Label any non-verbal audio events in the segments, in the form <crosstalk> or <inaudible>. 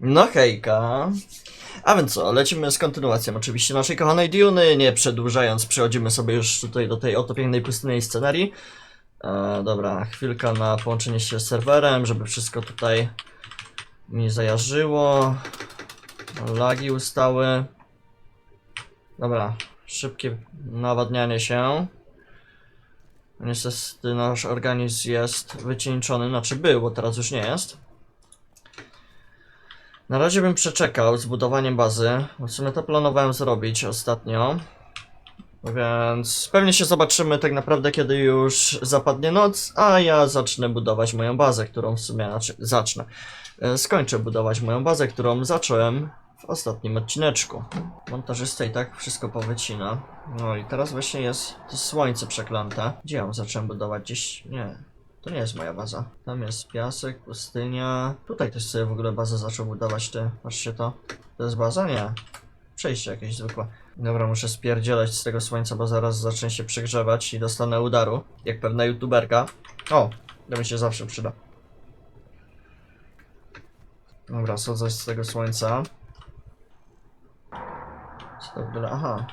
No hejka. A więc co, lecimy z kontynuacją oczywiście naszej kochanej Duny, nie przedłużając, przechodzimy sobie już tutaj do tej oto pięknej pustynnej scenarii. E, dobra, chwilka na połączenie się z serwerem, żeby wszystko tutaj mi zajarzyło. Lagi ustały. Dobra, szybkie nawadnianie się. Niestety nasz organizm jest wycieńczony, znaczy był, bo teraz już nie jest. Na razie bym przeczekał z budowaniem bazy. W sumie to planowałem zrobić ostatnio. Więc pewnie się zobaczymy tak naprawdę, kiedy już zapadnie noc, a ja zacznę budować moją bazę, którą w sumie, znaczy zacznę. E, Skończę budować moją bazę, którą zacząłem w ostatnim odcineczku. Montażysta i tak wszystko powycina. No i teraz właśnie jest to słońce przeklęte. Gdzie ją zacząłem budować? Gdzieś... nie. To nie jest moja baza. Tam jest piasek, pustynia. Tutaj ktoś sobie w ogóle bazę zaczął budować, ty. Patrzcie to. To jest baza? Nie. Przejście jakieś zwykłe. Dobra, muszę spierdzielać z tego słońca, bo zaraz zacznę się przygrzewać i dostanę udaru. Jak pewna youtuberka. O, to mi się zawsze przyda. Dobra, schodzę z tego słońca. Co to w ogóle? Aha,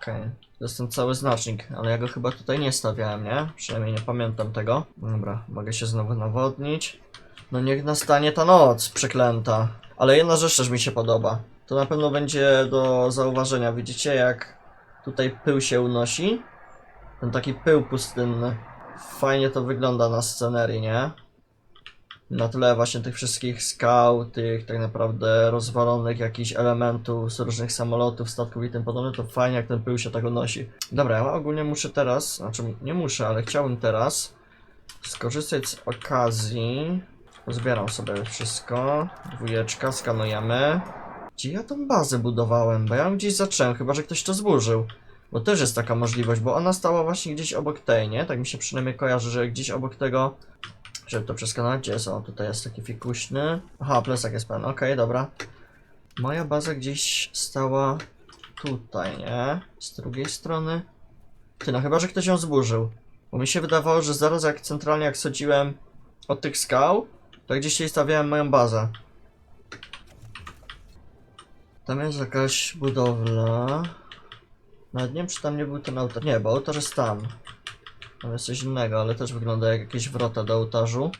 okej. To jest ten cały znacznik, ale ja go chyba tutaj nie stawiałem, nie? Przynajmniej nie pamiętam tego. Dobra, mogę się znowu nawodnić. No niech nastanie ta noc przeklęta. Ale jedna rzecz też mi się podoba. To na pewno będzie do zauważenia. Widzicie jak tutaj pył się unosi? Ten taki pył pustynny. Fajnie to wygląda na scenerii, nie? Na tle właśnie tych wszystkich skał, tych tak naprawdę rozwalonych jakichś elementów z różnych samolotów, statków i tym podobne, to fajnie jak ten pył się tak unosi. Dobra, ja ogólnie muszę teraz, znaczy nie muszę, ale chciałbym teraz skorzystać z okazji. Zbieram sobie wszystko. Dwójeczka, skanujemy. Gdzie ja tą bazę budowałem? Bo ja ją gdzieś zacząłem, chyba że ktoś to zburzył. Bo też jest taka możliwość, bo ona stała właśnie gdzieś obok tej, nie? Tak mi się przynajmniej kojarzy, że gdzieś obok tego żeby to przeskanować, gdzie jest on? Tutaj jest taki fikuśny. Aha, plecak jest pełen, okej, dobra. Moja baza gdzieś stała tutaj, nie? Z drugiej strony. Ty, no chyba, że ktoś ją zburzył. Bo mi się wydawało, że zaraz jak centralnie jak schodziłem od tych skał, to gdzieś tutaj stawiałem moją bazę. Tam jest jakaś budowla. Nawet nie wiem, czy tam nie był ten autor. Nie, bo autor jest tam. Tam jest coś innego, ale też wygląda jak jakieś wrota do ołtarzu.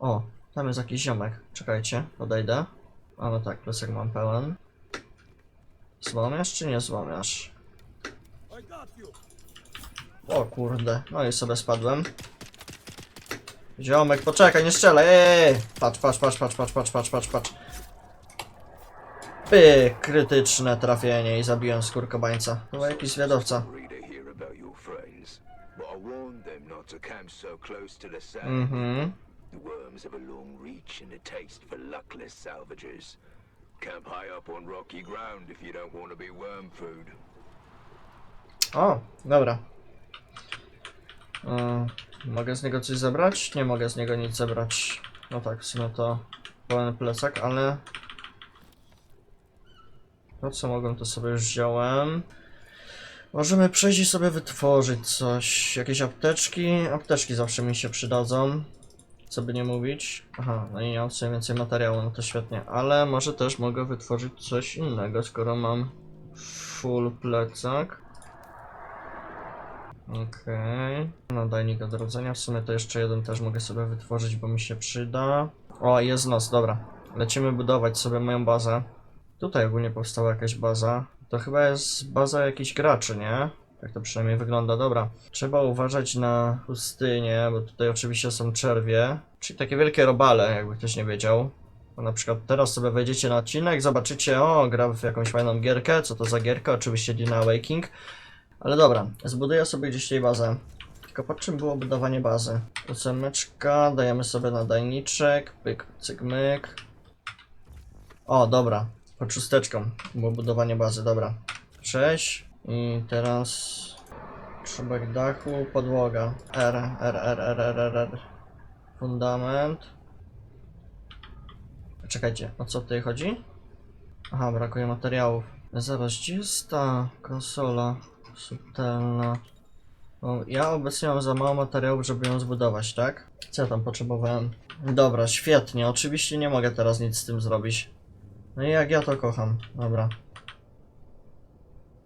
O, tam jest jakiś ziomek. Czekajcie, podejdę. A no tak, plecak mam pełen. Złamiasz czy nie złamiasz? O kurde, no i sobie spadłem. Ziomek, poczekaj, nie strzelaj, ej! Patrz, patrz, patrz, patrz, patrz, patrz, patrz, patrz, patrz. Pyk, krytyczne trafienie i zabiłem skórkobańca. Chyba jakiś zwiadowca. Warned them not to camp so close to the sand. Mhm. The worms have a long reach and a taste for luckless salvagers. Camp high up on rocky ground if you don't want to be worm food. O, dobra. E, mogę z niego coś zebrać? Nie mogę z niego nic zebrać. No tak, w sumie to pełen plecak, ale... To co mogłem, to sobie już wziąłem. Możemy przejść i sobie wytworzyć coś. Jakieś apteczki? Apteczki zawsze mi się przydadzą. Co by nie mówić. Aha, no i nie mam więcej materiału, no to świetnie. Ale może też mogę wytworzyć coś innego, skoro mam full plecak. Okej. Nadajnik odrodzenia. W sumie to jeszcze jeden też mogę sobie wytworzyć, bo mi się przyda. O, jest nos, dobra. Lecimy budować sobie moją bazę. Tutaj ogólnie powstała jakaś baza. To chyba jest baza jakichś graczy, nie? Tak to przynajmniej wygląda, dobra. Trzeba uważać na pustynię, bo tutaj oczywiście są czerwie. Czyli takie wielkie robale, jakby ktoś nie wiedział. Bo na przykład teraz sobie wejdziecie na odcinek, zobaczycie, o, gra w jakąś fajną gierkę. Co to za gierka? Oczywiście Dina Awaking. Ale dobra, zbuduję sobie gdzieś tej bazę. Tylko pod czym było budowanie bazy? Ósemeczka, dajemy sobie nadajniczek, pyk, cyk, myk. O, dobra, pod szósteczką było budowanie bazy, dobra. 6 i teraz czubek dachu, podłoga. R, R, R, R, R, R, R. Fundament. Czekajcie, o co tutaj chodzi? Aha, brakuje materiałów. Zaraz, gdzie jest ta konsola subtelna? Bo ja obecnie mam za mało materiałów, żeby ją zbudować, tak? Co ja tam potrzebowałem? Dobra, świetnie. Oczywiście nie mogę teraz nic z tym zrobić. No i jak ja to kocham. Dobra.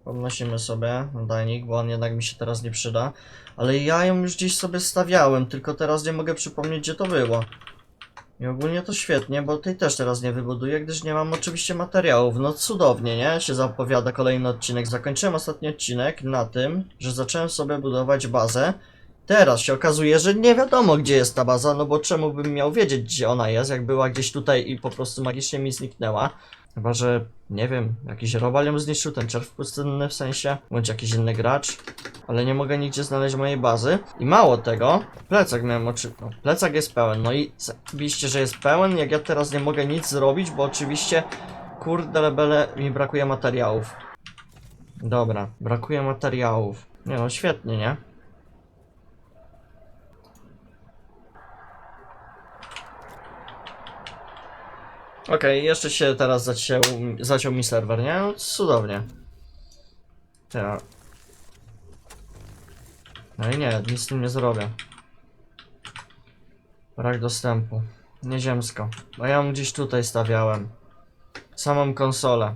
Podnosimy sobie nadajnik, bo on jednak mi się teraz nie przyda. Ale ja ją już gdzieś sobie stawiałem, tylko teraz nie mogę przypomnieć gdzie to było. I ogólnie to świetnie, bo tej też teraz nie wybuduję, gdyż nie mam oczywiście materiałów. No cudownie, nie? Się zapowiada kolejny odcinek. Zakończyłem ostatni odcinek na tym, że zacząłem sobie budować bazę. Teraz się okazuje, że nie wiadomo gdzie jest ta baza, no bo czemu bym miał wiedzieć gdzie ona jest, jak była gdzieś tutaj i po prostu magicznie mi zniknęła. Chyba, że nie wiem, jakiś robal ją zniszczył, ten czerw pustynny w sensie, bądź jakiś inny gracz. Ale nie mogę nigdzie znaleźć mojej bazy. I mało tego, plecak miałem oczy... No, plecak jest pełen, no i oczywiście, że jest pełen, jak ja teraz nie mogę nic zrobić, bo oczywiście, kurde lebele, mi brakuje materiałów. Dobra, brakuje materiałów. Nie no, świetnie, nie? Okej, jeszcze się teraz zaciął, zaciął mi serwer, nie? Cudownie. Teraz. No i nie, nic z tym nie zrobię. Brak dostępu. Nieziemsko. No ja ją gdzieś tutaj stawiałem. Samą konsolę.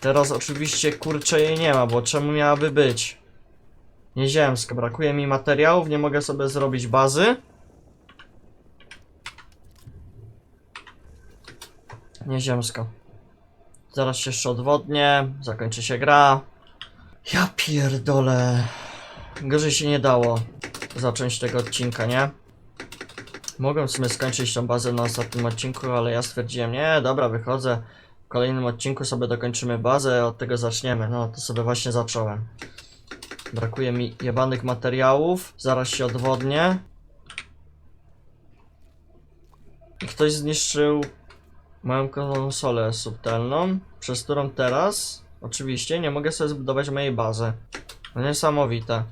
Teraz oczywiście kurczę jej nie ma, bo czemu miałaby być? Nieziemsko. Brakuje mi materiałów, nie mogę sobie zrobić bazy. Nieziemsko. Zaraz się jeszcze odwodnię, zakończy się gra. Ja pierdolę. Gorzej się nie dało zacząć tego odcinka, nie? Mogłem w sumie skończyć tą bazę na ostatnim odcinku, ale ja stwierdziłem, nie, dobra, wychodzę. W kolejnym odcinku sobie dokończymy bazę, od tego zaczniemy. No, to sobie właśnie zacząłem. Brakuje mi jebanych materiałów. Zaraz się odwodnię. I ktoś zniszczył moją konsolę subtelną, przez którą teraz, oczywiście, nie mogę sobie zbudować mojej bazy. No niesamowite.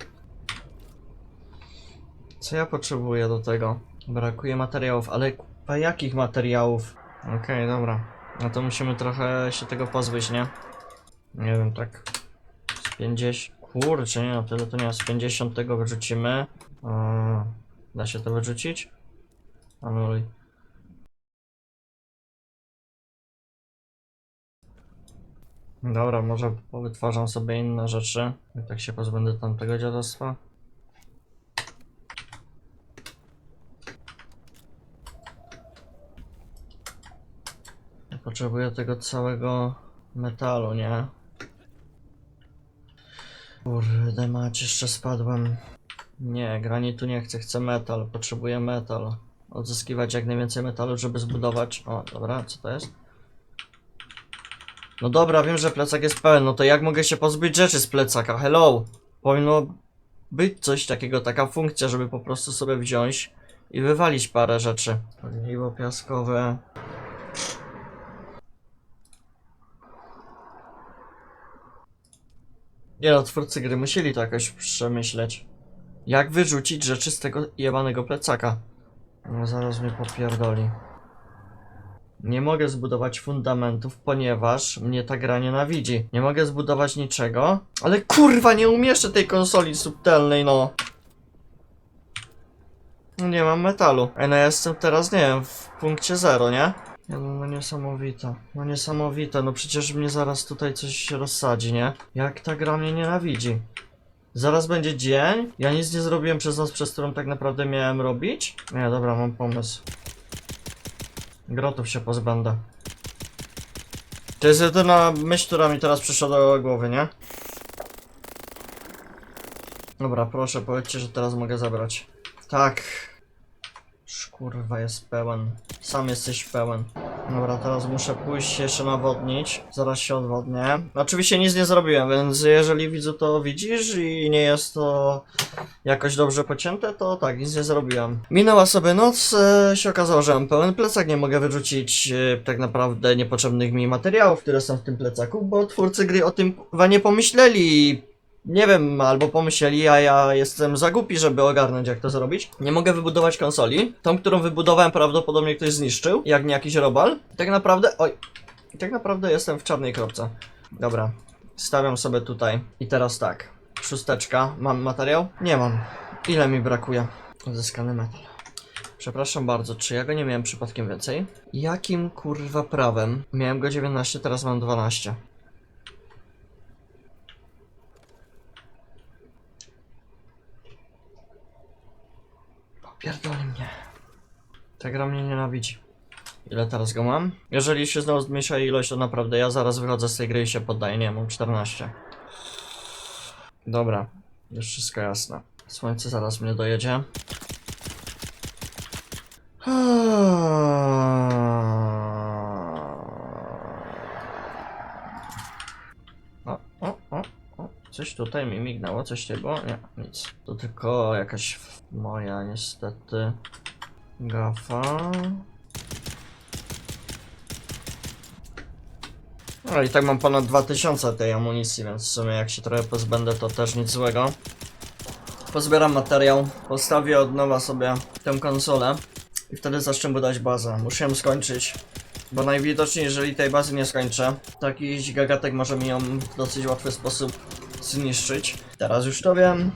Co ja potrzebuję do tego? Brakuje materiałów, ale kurwa jakich materiałów? Okej, dobra. No to musimy trochę się tego pozbyć, nie? Nie wiem, tak z 50... Kurczę, nie no, tyle to nie, z 50 tego wyrzucimy. Eee, da się to wyrzucić? Anuluj. Dobra, może wytwarzam sobie inne rzeczy. I tak się pozbędę tamtego dziadostwa. Potrzebuję tego całego metalu, nie? Kurde mać, jeszcze spadłem. Nie, granitu nie chcę, chcę metal, potrzebuję metal. Odzyskiwać jak najwięcej metalu, żeby zbudować... O, dobra, co to jest? No dobra, wiem, że plecak jest pełen, no to jak mogę się pozbyć rzeczy z plecaka? Hello! Powinno być coś takiego, taka funkcja, żeby po prostu sobie wziąć i wywalić parę rzeczy. Paliwo piaskowe. Nie no, twórcy gry musieli to jakoś przemyśleć. Jak wyrzucić rzeczy z tego jebanego plecaka? No zaraz mnie popierdoli. Nie mogę zbudować fundamentów, ponieważ mnie ta gra nienawidzi. Nie mogę zbudować niczego. Ale kurwa, nie umieszczę tej konsoli subtelnej, no. Nie mam metalu. Ej, no ja jestem teraz, nie wiem, w punkcie zero, nie? No, no niesamowite. No niesamowite, no przecież mnie zaraz tutaj coś rozsadzi, nie? Jak ta gra mnie nienawidzi. Zaraz będzie dzień. Ja nic nie zrobiłem przez noc, przez którą tak naprawdę miałem robić. Nie, dobra, mam pomysł. Grotów się pozbędę. To jest jedyna myśl, która mi teraz przyszła do głowy, nie? Dobra, proszę, powiedzcie, że teraz mogę zabrać. Tak. Kurwa, jest pełen. Sam jesteś pełen. Dobra, teraz muszę pójść jeszcze nawodnić. Zaraz się odwodnię. Oczywiście nic nie zrobiłem, więc jeżeli widzu to widzisz i nie jest to jakoś dobrze pocięte, to tak, nic nie zrobiłem. Minęła sobie noc, e, się okazało, że mam pełen plecak, nie mogę wyrzucić e, tak naprawdę niepotrzebnych mi materiałów, które są w tym plecaku, bo twórcy gry o tym nie pomyśleli. Nie wiem, albo pomyśleli, a ja jestem za głupi, żeby ogarnąć jak to zrobić. Nie mogę wybudować konsoli. Tą, którą wybudowałem prawdopodobnie ktoś zniszczył, jak nie jakiś robal. Tak naprawdę, oj, tak naprawdę jestem w czarnej kropce. Dobra, stawiam sobie tutaj. I teraz tak, szósteczka. Mam materiał? Nie mam. Ile mi brakuje? Odzyskany metal. Przepraszam bardzo, czy ja go nie miałem przypadkiem więcej? Jakim kurwa prawem? Miałem go 19, teraz mam 12. Popierdoli mnie. Ta gra mnie nienawidzi. Ile teraz go mam? Jeżeli się znowu zmniejsza ilość, to naprawdę ja zaraz wychodzę z tej gry i się poddaję. Nie, mam 14. Dobra, już wszystko jasne. Słońce zaraz mnie dojedzie. O, o, o, o. Coś tutaj mi mignęło, coś nie było? Nie, nic. To tylko jakaś moja niestety gafa. No i tak mam ponad 2000 tej amunicji, więc w sumie jak się trochę pozbędę to też nic złego. Pozbieram materiał, postawię od nowa sobie tę konsolę i wtedy zacznę budować bazę. Muszę ją skończyć, bo najwidoczniej jeżeli tej bazy nie skończę, to jakiś gagatek może mi ją w dosyć łatwy sposób zniszczyć. Teraz już to wiem.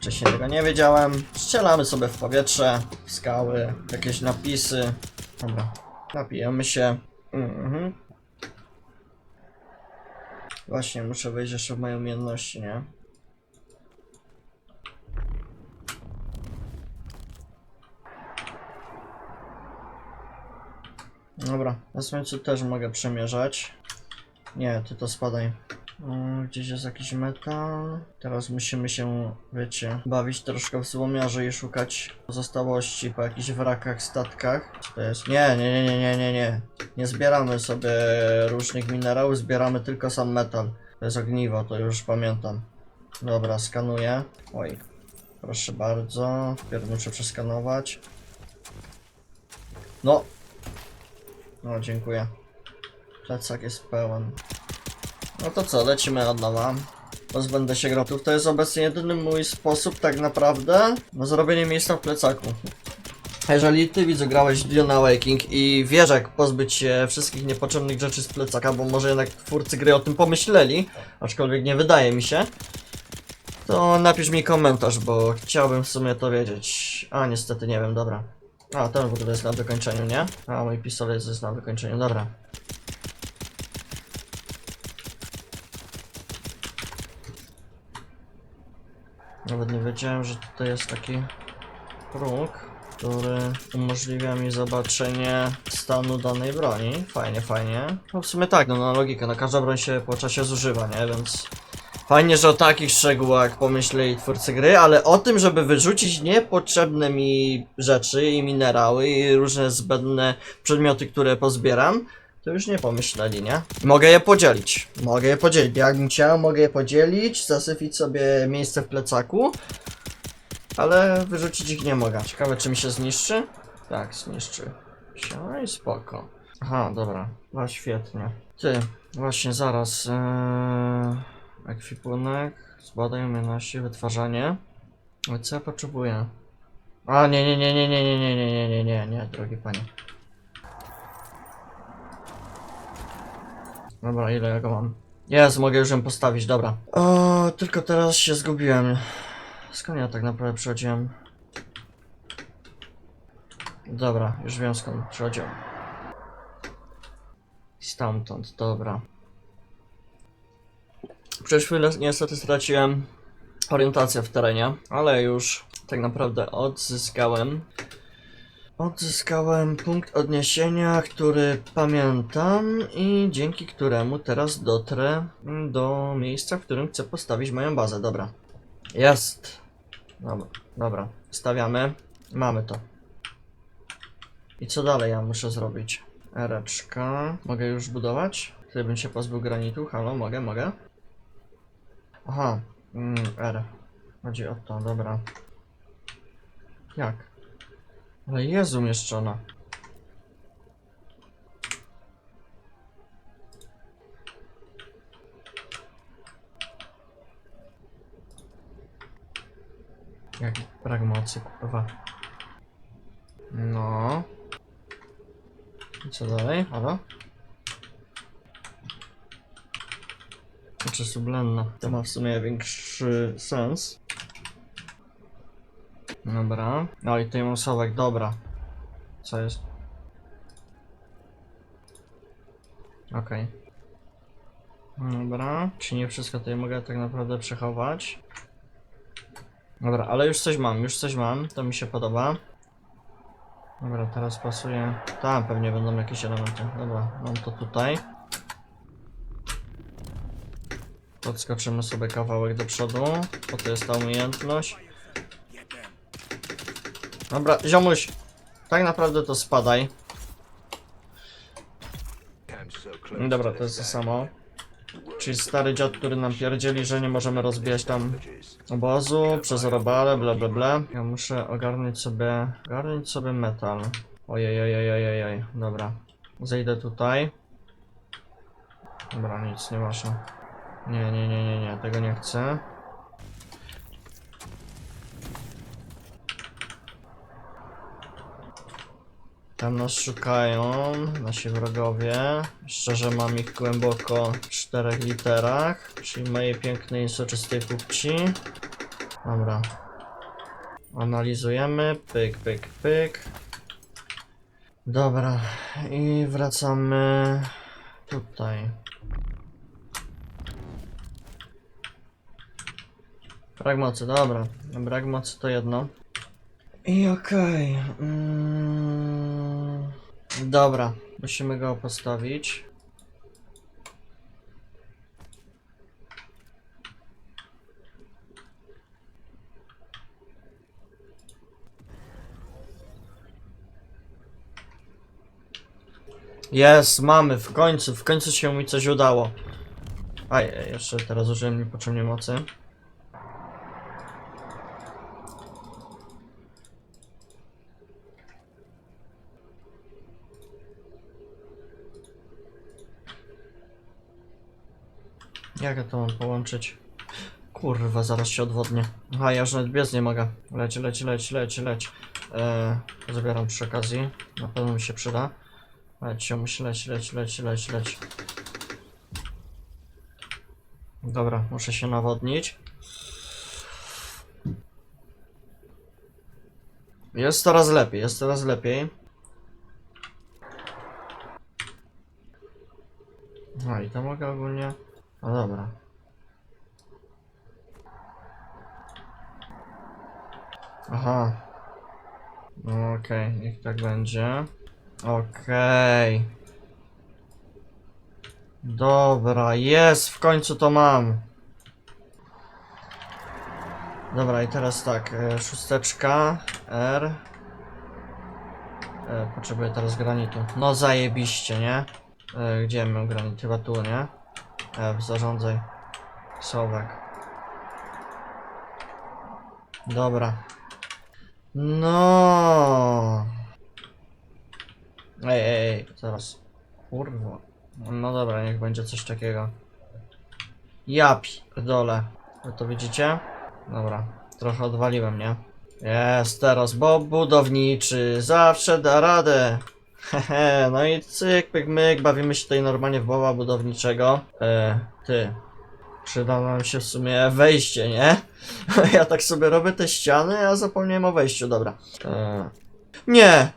Wcześniej tego nie wiedziałem. Strzelamy sobie w powietrze, w skały, jakieś napisy. Dobra, napijemy się. Mhm. Właśnie, muszę wejść jeszcze w moje umiejętności, nie? Dobra, na słońcu też mogę przemierzać. Nie, ty to spadaj. Gdzieś jest jakiś metal. Teraz musimy się, wiecie, bawić troszkę w złomiarze i szukać pozostałości po jakichś wrakach, statkach. To jest? Nie, nie, nie, nie, nie, nie, nie. Nie zbieramy sobie różnych minerałów, zbieramy tylko sam metal. To jest ogniwo, to już pamiętam. Dobra, skanuję. Oj, proszę bardzo. Wpierw muszę przeskanować. No. No, dziękuję. Plecak jest pełen. No to co, lecimy od nowa. Pozbędę się grotów. To jest obecnie jedyny mój sposób tak naprawdę na zrobienie miejsca w plecaku. Jeżeli ty widzę grałeś w Dune Awakening i wiesz jak pozbyć się wszystkich niepotrzebnych rzeczy z plecaka, bo może jednak twórcy gry o tym pomyśleli, aczkolwiek nie wydaje mi się, to napisz mi komentarz, bo chciałbym w sumie to wiedzieć. A niestety nie wiem, dobra. A, ten w ogóle jest na wykończeniu, nie? A, mój pistolet jest na wykończeniu, dobra. Nawet nie wiedziałem, że tutaj jest taki próg, który umożliwia mi zobaczenie stanu danej broni. Fajnie, fajnie. No w sumie tak, no na logikę, no każda broń się po czasie zużywa, nie? Więc fajnie, że o takich szczegółach pomyśleli twórcy gry, ale o tym, żeby wyrzucić niepotrzebne mi rzeczy i minerały i różne zbędne przedmioty, które pozbieram, to już nie pomyśleli, nie? Mogę je podzielić. Mogę je podzielić. Jakbym chciał, mogę je podzielić, zasypić sobie miejsce w plecaku. Ale wyrzucić ich nie mogę. Ciekawe, czy mi się zniszczy? Tak, zniszczy. No i spoko. Aha, dobra. No świetnie. Ty, właśnie zaraz. Ee, ekwipunek, zbadaj umiejętności, wytwarzanie. Co ja potrzebuję? A, nie, nie, nie, nie, nie, nie, nie, nie, nie, nie, nie, drogi panie. Dobra, ile ja go mam? Jest, mogę już ją postawić, dobra. O, tylko teraz się zgubiłem. Skąd ja tak naprawdę przychodziłem? Dobra, już wiem skąd przychodziłem. Stamtąd, dobra. Przez chwilę niestety straciłem orientację w terenie, ale już tak naprawdę odzyskałem. Odzyskałem punkt odniesienia, który pamiętam i dzięki któremu teraz dotrę do miejsca, w którym chcę postawić moją bazę. Dobra. Jest. Dobra, dobra. Stawiamy. Mamy to. I co dalej ja muszę zrobić? Ereczka. Mogę już budować? Gdybym się pozbył granitu. Halo, mogę, mogę? Aha. Mm, R. Chodzi o to, dobra. Jak? Ale jest umieszczona. Jaki brak mocy, kurwa. No. I co dalej? Halo? Znaczy sublenna. To ma w sumie większy sens. Dobra. No i tutaj mam dobra. Co jest? Okej. Dobra, czy nie wszystko tutaj mogę tak naprawdę przechować? Dobra, ale już coś mam, już coś mam, to mi się podoba. Dobra, teraz pasuje. Tam pewnie będą jakieś elementy. Dobra, mam to tutaj. Podskoczymy sobie kawałek do przodu, bo to jest ta umiejętność. Dobra, ziomuś, tak naprawdę to spadaj. Dobra, to jest to samo. Czyli stary dziad, który nam pierdzieli, że nie możemy rozbijać tam obozu przez robale, bla bla bla. Ja muszę ogarnąć sobie, ogarnąć sobie metal. Ojej, ojej, ojej, ojej, dobra. Zejdę tutaj. Dobra, nic, nie ważne. Nie, nie, nie, nie, nie, tego nie chcę. Tam nas szukają, nasi wrogowie. Szczerze mam ich głęboko w czterech literach, czyli mojej pięknej, soczystej płci. Dobra. Analizujemy, pyk, pyk, pyk. Dobra, i wracamy tutaj. Brak mocy, dobra. Brak mocy to jedno. I okej. Mm, dobra, musimy go postawić. Jest, mamy, w końcu, w końcu się mi coś udało. Aj, jeszcze teraz użyłem niepotrzebnie mocy. Jak ja to mam połączyć? Kurwa, zaraz się odwodnię. Aha, ja już nawet biec nie mogę. Leć, leć, leć, leć, leć. Eee, zabieram przy okazji. Na pewno mi się przyda. Leć, się musi leć, leć, leć, leć, leć. Dobra, muszę się nawodnić. Jest coraz lepiej, jest coraz lepiej. No i to mogę ogólnie. No dobra. Aha. No okej, niech tak będzie. Okej. Dobra, jest, w końcu to mam. Dobra, i teraz tak, e, szósteczka, R. E, potrzebuję teraz granitu. No zajebiście, nie? E, gdzie mam granit? Chyba tu, nie? F, zarządzaj. Słowek. Dobra. No. Ej, ej, ej, zaraz. Kurwa. No dobra, niech będzie coś takiego. Ja dole. Wy to widzicie? Dobra, trochę odwaliłem, nie? Jest teraz Bob budowniczy, zawsze da radę. Hehe, no i cyk, pyk, myk, bawimy się tutaj normalnie w Boba budowniczego. E, ty. Przyda nam się w sumie wejście, nie? <laughs> Ja tak sobie robię te ściany, a zapomniałem o wejściu, dobra. E, nie!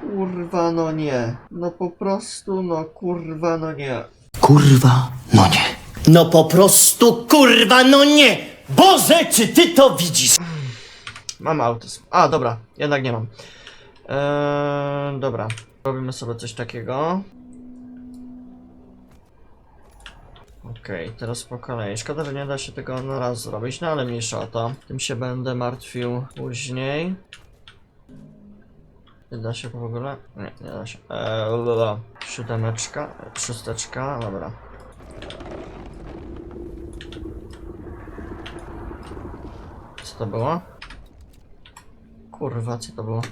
Kurwa, no nie. No po prostu, no kurwa, no nie. Kurwa, no nie. No po prostu kurwa, no nie! Boże, czy ty to widzisz? Mam autyzm. A, dobra, jednak nie mam. Eee, dobra, robimy sobie coś takiego. Okej, teraz po kolei. Szkoda, że nie da się tego na raz zrobić, no ale mniejsza o to. Tym się będę martwił później. Nie da się w ogóle? Nie, nie da się. Eee. Siódemeczka, szósteczka, dobra. Co to było? Kurwa, co to było?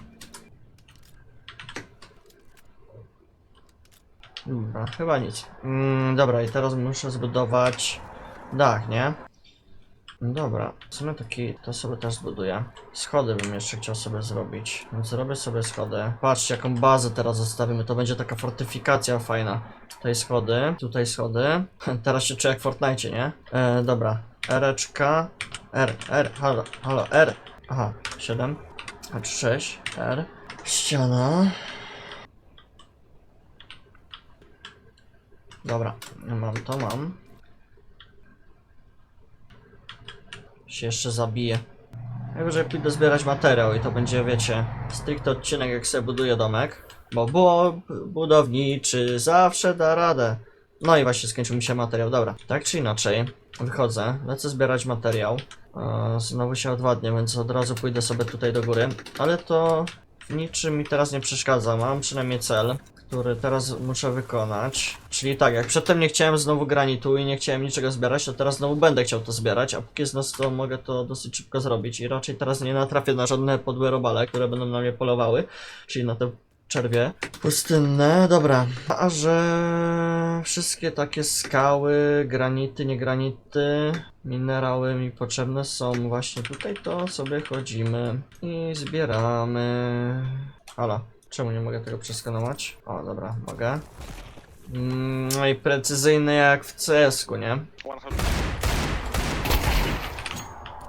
Dobra, chyba nic. Mm, dobra, i teraz muszę zbudować dach, nie? Dobra, w sumie taki, to sobie też zbuduję. Schody bym jeszcze chciał sobie zrobić, więc zrobię sobie schody. Patrzcie, jaką bazę teraz zostawimy, to będzie taka fortyfikacja fajna. Tutaj schody, tutaj schody. <laughs> Teraz się czuję jak w Fortnite, nie? E, dobra. R, R, halo, halo, R. Aha, 7. A 6. R. Ściana. Dobra, mam to, mam. Się jeszcze zabiję. Najwyżej pójdę zbierać materiał i to będzie, wiecie, stricte odcinek jak sobie buduję domek. Bo Bob budowniczy zawsze da radę. No i właśnie skończył mi się materiał, dobra. Tak czy inaczej, wychodzę, lecę zbierać materiał. E, Znowu się odwadnie, więc od razu pójdę sobie tutaj do góry. Ale to w niczym mi teraz nie przeszkadza. Mam przynajmniej cel, który teraz muszę wykonać. Czyli tak, jak przedtem nie chciałem znowu granitu i nie chciałem niczego zbierać, to teraz znowu będę chciał to zbierać, a póki jest nas to mogę to dosyć szybko zrobić i raczej teraz nie natrafię na żadne podłe robale, które będą na mnie polowały, czyli na te czerwie pustynne. Dobra, a że wszystkie takie skały, granity, niegranity, minerały mi potrzebne są właśnie tutaj, to sobie chodzimy i zbieramy. Halo, czemu nie mogę tego przeskanować? O, dobra, mogę. Mm, No i precyzyjny jak w CS-ku, nie?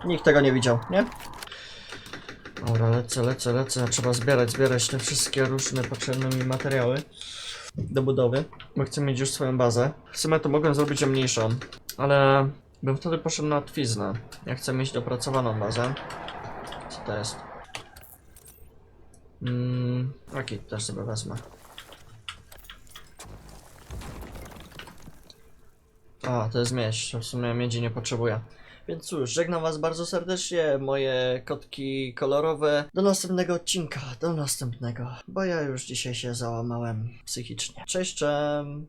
Nikt tego nie widział, nie? Dobra, lecę, lecę, lecę. Trzeba zbierać, zbierać te wszystkie różne potrzebne mi materiały do budowy, bo chcę mieć już swoją bazę. W sumie to mogłem zrobić ją mniejszą, ale bym wtedy poszedł na twiznę. Ja chcę mieć dopracowaną bazę. Co to jest? Mm, ok, też sobie wezmę. A, to jest miedź. W sumie miedzi nie potrzebuję. Więc cóż, żegnam was bardzo serdecznie, moje kotki kolorowe. Do następnego odcinka, do następnego. Bo ja już dzisiaj się załamałem psychicznie. Cześć, czem.